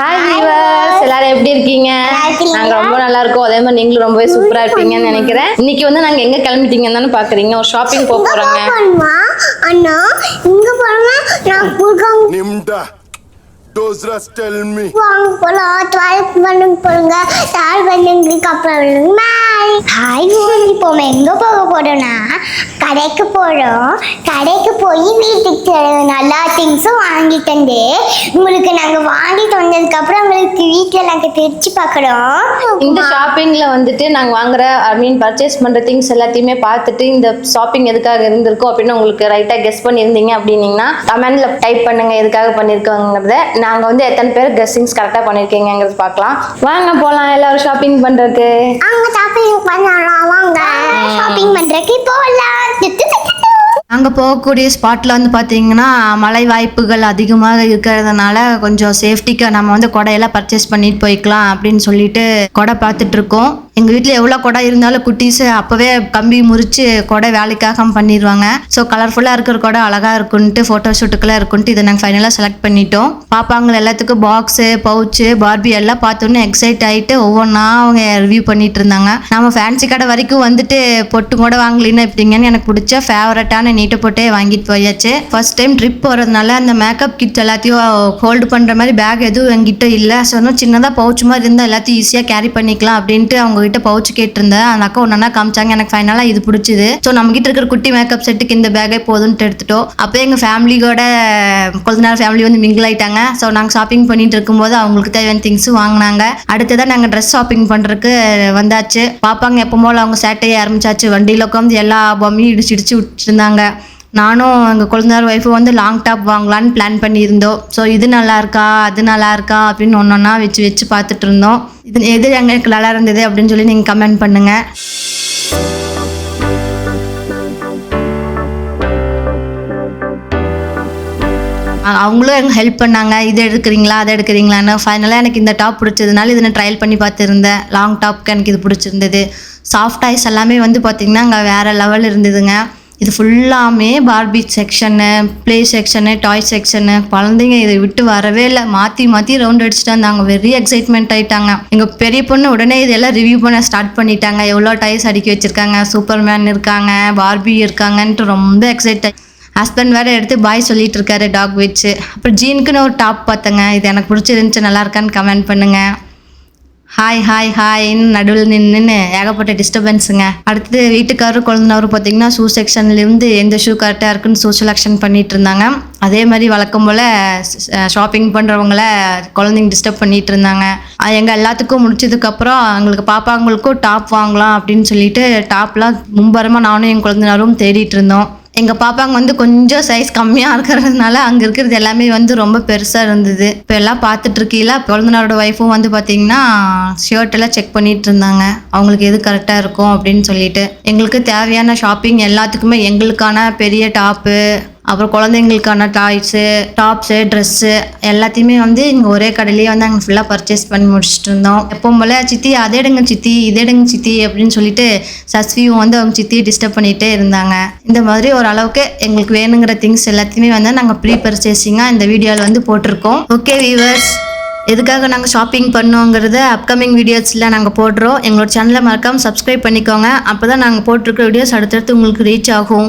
Hi viewers எல்லாரும் எப்படி இருக்கீங்க? நாங்க ரொம்ப நல்லா இருக்கோம் அதே மாதிரி நீங்களும் ரொம்பவே சூப்பரா இருப்பீங்கன்னு நினைக்கிறேன். இன்னைக்கு வந்து நாங்க எங்க கிளம்பிட்டீங்கன்னு தானே பாக்குறீங்க. ஒரு ஷாப்பிங் போக போறோங்க. அண்ணா இங்க போறோமா? நான் rest tell me. வாங்க போலாம் ட்ராவல் பண்ண போறோங்க ட்ராவல் பண்ணுங்களுக்கு அப்புறம் பாய் ஹாய் இப்போ நம்ம எங்க போக போறோம்னா கடைக்கு போறோம். கடைக்கு போய் வீட்டுக்கு எல்லா திங்ஸும் வாங்கிட்டு வந்து உங்களுக்கு நாங்க வாங்கிட்டு வந்ததுக்கு அப்புறம் உங்களுக்கு வீட்டுல நாங்க பிரிச்சு பார்க்கறோம் இந்த ஷாப்பிங்ல வந்துட்டு நாங்க வாங்குற ஐ மீன் பர்ச்சேஸ் பண்ற திங்ஸ் எல்லாத்தையுமே பார்த்துட்டு இந்த ஷாப்பிங் எதுக்காக இருந்திருக்கும் அப்படின்னு உங்களுக்கு ரைட்டா கெஸ் பண்ணியிருந்தீங்க அப்படின்னீங்கன்னா கமெண்ட்ல டைப் பண்ணுங்க எதுக்காக பண்ணிருக்கோங்கிறத நாங்க வந்து எத்தனை பேர் கெஸ்ஸிங்ஸ் கரெக்டா பண்ணிருக்கீங்கிறது பார்க்கலாம். வாங்க போலாம். எல்லாரும் ஷாப்பிங் பண்றதுக்கு. அங்க ஷாப்பிங் பண்ணலாம் வாங்க. ஷாப்பிங் பண்றதுக்கு போகலாம் அங்கே போகக்கூடிய ஸ்பாட்டில் வந்து பார்த்தீங்கன்னா மழை வாய்ப்புகள் அதிகமாக இருக்கிறதுனால கொஞ்சம் சேஃப்டிக்கு நம்ம வந்து கொடையெல்லாம் பர்ச்சேஸ் பண்ணிட்டு போய்க்கலாம் அப்படின்னு சொல்லிட்டு கொடை பார்த்துட்ருக்கோம் எங்கள் வீட்டில் எவ்வளோ கொடை இருந்தாலும் குட்டீஸ் அப்போவே கம்பி முறித்து கொடை வேலைக்காக பண்ணிடுவாங்க ஸோ கலர்ஃபுல்லாக இருக்கிற கொடை அழகாக இருக்குன்ட்டு ஃபோட்டோ ஷூட்டுக்கெல்லாம் இருக்குன்ட்டு இதை நாங்கள் ஃபைனலாக செலக்ட் பண்ணிட்டோம். பாப்பாங்க எல்லாத்துக்கும் பாக்ஸு பவுச்சு பார்பி எல்லாம் பார்த்தோன்னே எக்ஸைட் ஆகிட்டு ஒவ்வொன்றா அவங்க ரிவ்யூ பண்ணிட்டு இருந்தாங்க. நம்ம ஃபேன்சி கடை வரைக்கும் வந்துட்டு பொட்டு கூட வாங்கலின்னா எப்படிங்கன்னு எனக்கு பிடிச்ச ஃபேவரட்டான நீட்டை போட்டே வாங்கிட்டு போயாச்சு. ஃபர்ஸ்ட் டைம் ட்ரிப் போகிறதுனால அந்த மேக்கப் கிட்ஸ் எல்லாத்தையும் ஹோல்டு பண்ணுற மாதிரி பேக் எதுவும் என்கிட்ட இல்லை. ஸோ இன்னும் சின்னதாக பவுச் மாதிரி இருந்தால் எல்லாத்தையும் ஈஸியாக கேரி பண்ணிக்கலாம் அப்படின்ட்டு அவங்ககிட்ட பவுச் கேட்டிருந்தேன். அந்த அக்கா ஒன்றா காமிச்சாங்க. எனக்கு ஃபைனலாக இது பிடிச்சிது. ஸோ நம்மகிட்ட இருக்கிற குட்டி மேக்கப் செட்டுக்கு இந்த பேக்கே போதும்ட்டு எடுத்துட்டோம். அப்போ எங்கள் ஃபேமிலியோட கொஞ்ச நாள் ஃபேமிலி வந்து மிங்கிள் ஆயிட்டாங்க. ஸோ நாங்கள் ஷாப்பிங் பண்ணிட்டு இருக்கும்போது அவங்களுக்கு தேவையான திங்ஸும் வாங்கினாங்க. அடுத்ததான் நாங்கள் ட்ரெஸ் ஷாப்பிங் பண்ணுறதுக்கு வந்தாச்சு. பாப்பாங்க எப்போ போல அவங்க சேட்டையை ஆரம்பிச்சாச்சு. வண்டியில் உட்காந்து எல்லா பொம்மையும் இடிச்சு இடிச்சு விட்டுருந்தாங்க நானும் எங்கள் குழந்தையார் ஒய்ஃபும் வந்து லாங் டாப் வாங்கலான்னு பிளான் பண்ணியிருந்தோம். ஸோ இது நல்லா இருக்கா? அது நல்லா இருக்கா? அப்படின்னு ஒன்று ஒன்றா வச்சு வச்சு பார்த்துட்டு இருந்தோம். இது எது எங்களுக்கு நல்லா இருந்தது அப்படின்னு சொல்லி நீங்கள் கமெண்ட் பண்ணுங்கள் அவங்களும் எனக்கு ஹெல்ப் பண்ணாங்க. இது எடுக்கிறீங்களா? அதை எடுக்கிறீங்களான்னு. ஃபைனலாக எனக்கு இந்த டாப் பிடிச்சதுனால இதை நான் ட்ரையல் பண்ணி பார்த்துருந்தேன். லாங் டாப்க்கு எனக்கு இது பிடிச்சிருந்தது. சாஃப்ட் ஐஸ் எல்லாமே வந்து பார்த்திங்கன்னா அங்கே வேறு லெவல் இருந்ததுங்க. இது ஃபுல்லாமே Barbie section play section toy section குழந்தைங்க இதை விட்டு வரவே இல்லை. மாற்றி மாற்றி ரவுண்ட் அடிச்சுட்டு வந்தாங்க. வெரி எக்ஸைட்மெண்ட் ஆயிட்டாங்க. எங்கள் பெரிய பொண்ணு உடனே இதெல்லாம் ரிவ்யூ பண்ண ஸ்டார்ட் பண்ணிட்டாங்க. எவ்வளோ டாய்ஸ் அடுக்கி வச்சுருக்காங்க? சூப்பர்மேன் இருக்காங்க பார்பி இருக்காங்கன்ட்டு ரொம்ப எக்ஸைட் ஹஸ்பண்ட் வேற எடுத்து பாய் சொல்லிட்டு இருக்காரு டாக் வச்சு. அப்புறம் ஜீனுக்குன்னு ஒரு டாப் பார்த்தேங்க இது எனக்கு பிடிச்சிருந்துச்சு. நல்லா இருக்கான்னு கமெண்ட் பண்ணுங்க. ஹாய் ஹாய் ஹாய்ன்னு நடுவில் நின்று ஏகப்பட்ட டிஸ்டர்பன்ஸுங்க அடுத்தது வீட்டுக்காரரும் குழந்தைனவரும் பார்த்தீங்கன்னா ஷூ செக்ஷன்லேருந்து எந்த ஷூ கரெக்டாக இருக்குன்னு ஷூ செலெக்ஷன் பண்ணிட்டு இருந்தாங்க. அதே மாதிரி வழக்கம் போல் ஷாப்பிங் பண்ணுறவங்கள குழந்தைங்க டிஸ்டர்ப் பண்ணிட்டு இருந்தாங்க. எங்கள் எல்லாத்துக்கும் முடிச்சதுக்கப்புறம் எங்களுக்கு பாப்பாங்களுக்கும் டாப் வாங்கலாம் அப்படின்னு சொல்லிட்டு டாப்லாம் மும்பரமாக நானும் என் குழந்தைனாரும் தேடிட்டு இருந்தோம். எங்கள் பாப்பாங்க வந்து கொஞ்சம் சைஸ் கம்மியாக இருக்கிறதுனால அங்கே இருக்கிறது எல்லாமே வந்து ரொம்ப பெருசாக இருந்தது. இப்போ எல்லாம் பார்த்துட்டு இருக்கீங்களா குழந்தனாரோட ஒய்ஃபும் வந்து பார்த்தீங்கன்னா ஷர்ட் எல்லாம் செக் பண்ணிட்டு இருந்தாங்க. அவங்களுக்கு எது கரெக்டாக இருக்கும் அப்படின்னு சொல்லிட்டு. எங்களுக்கு தேவையான ஷாப்பிங் எல்லாத்துக்குமே எங்களுக்கான பெரிய டாப்பு அப்புறம் குழந்தைங்களுக்கான டாய்ஸு டாப்ஸு ட்ரெஸ்ஸு எல்லாத்தையுமே வந்து இங்கே ஒரே கடையிலேயே வந்து நாங்கள் ஃபுல்லாக பர்ச்சேஸ் பண்ணி முடிச்சுட்டு இருந்தோம். எப்பவும் போல் சித்தி அதே எடுங்க சித்தி இதே எடுங்க சித்தி அப்படின்னு சொல்லிட்டு சஸ்வியும் வந்து அவங்க சித்தியை டிஸ்டர்ப் பண்ணிகிட்டே இருந்தாங்க. இந்த மாதிரி ஓரளவுக்கு எங்களுக்கு வேணுங்கிற திங்ஸ் எல்லாத்தையுமே வந்து நாங்கள் ப்ரீ பர்ச்சேசிங்காக இந்த வீடியோவில் வந்து போட்டிருக்கோம். ஓகே வீவர்ஸ் எதுக்காக நாங்கள் ஷாப்பிங் பண்ணோங்கிறத அப்கமிங் வீடியோஸில் நாங்கள் போடுறோம். எங்களோட சேனலை மறக்காமல் சப்ஸ்கிரைப் பண்ணிக்கோங்க. அப்போ தான் நாங்கள் போட்டிருக்கிற வீடியோஸ் அடுத்தடுத்து உங்களுக்கு ரீச் ஆகும்.